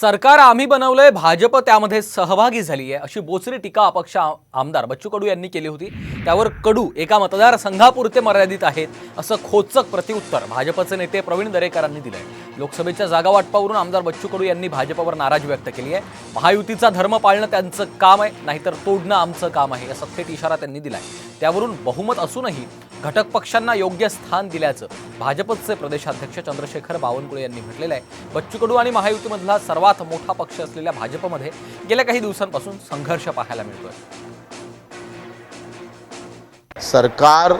सरकार आम्ही बनवलंय भाजप त्यामध्ये सहभागी झाली आहे अशी बोचरी टीका अपक्ष आमदार बच्चू कडू यांनी केली होती. त्यावर कडू एका मतदारसंघापुरते मर्यादित आहेत असं खोचक प्रतिउत्तर भाजपचे नेते प्रवीण दरेकरांनी दिलंय. लोकसभेच्या जागा वाटपावरून आमदार बच्चू कडू यांनी भाजपवर नाराजी व्यक्त केली आहे. महायुतीचा धर्म पाळणं त्यांचं काम आहे नाहीतर तोडणं आमचं काम आहे असा थेट इशारा त्यांनी दिलाय. त्यावरून बहुमत असूनही घटक पक्षांना योग्य स्थान दिल्याचं भाजपचे प्रदेशाध्यक्ष चंद्रशेखर बावनकुळे यांनी म्हटलेलं आहे. बच्चू कडू आणि महायुतीमधला सर्वात मोठा पक्ष असलेल्या भाजपमध्ये गेल्या काही दिवसांपासून संघर्ष पाहायला मिळतोय. सरकार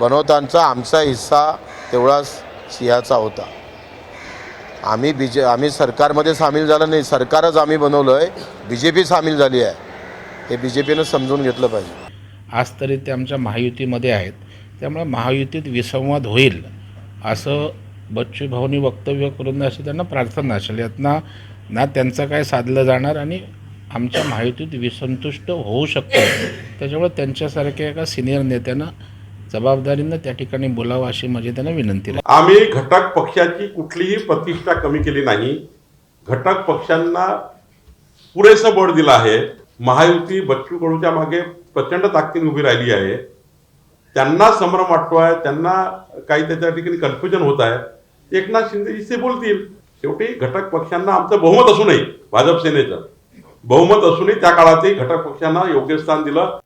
बनवताना आमचा हिस्सा तेवढाच सिंहाचा होता. आम्ही बी जे आम्ही सरकारमध्ये सामील झालं नाही सरकारच आम्ही बनवलं आहे बी जे पी सामील झाली आहे. हे बी जे पीनं समजून घेतलं पाहिजे. आज तरी ते आमच्या महायुतीमध्ये आहेत. त्यामुळे महायुतीत विसंवाद होईल असं बच्चू भाऊनी वक्तव्य करून अशी त्यांना प्रार्थना असेल. यातना ना त्यांचं काय साधलं जाणार आणि आमच्या महायुतीत विसंतुष्ट होऊ शकतं. त्याच्यामुळे त्यांच्यासारख्या एका सिनियर नेत्यानं जबाबदारीनं त्या ठिकाणी बोलावं अशी माझी त्यांना विनंती आहे. आम्ही घटक पक्षाची कुठलीही प्रतिष्ठा कमी केली नाही. घटक पक्षांना पुरेसं बळ दिलं आहे. महायुती बच्चू कडूच्या मागे प्रचंड ताकदीने उभी राहिली आहे. त्यांना संभ्रम वाटतो आहे त्यांना काही त्याच्या ठिकाणी कन्फ्युजन होत आहे. एकनाथ शिंदेजी बोलतील. शेवटी घटक पक्षांना आमचं बहुमत असूनही भाजप सेनेचं. बहुमत असूनही त्या काळातही घटक पक्षांना योग्य स्थान दिलं.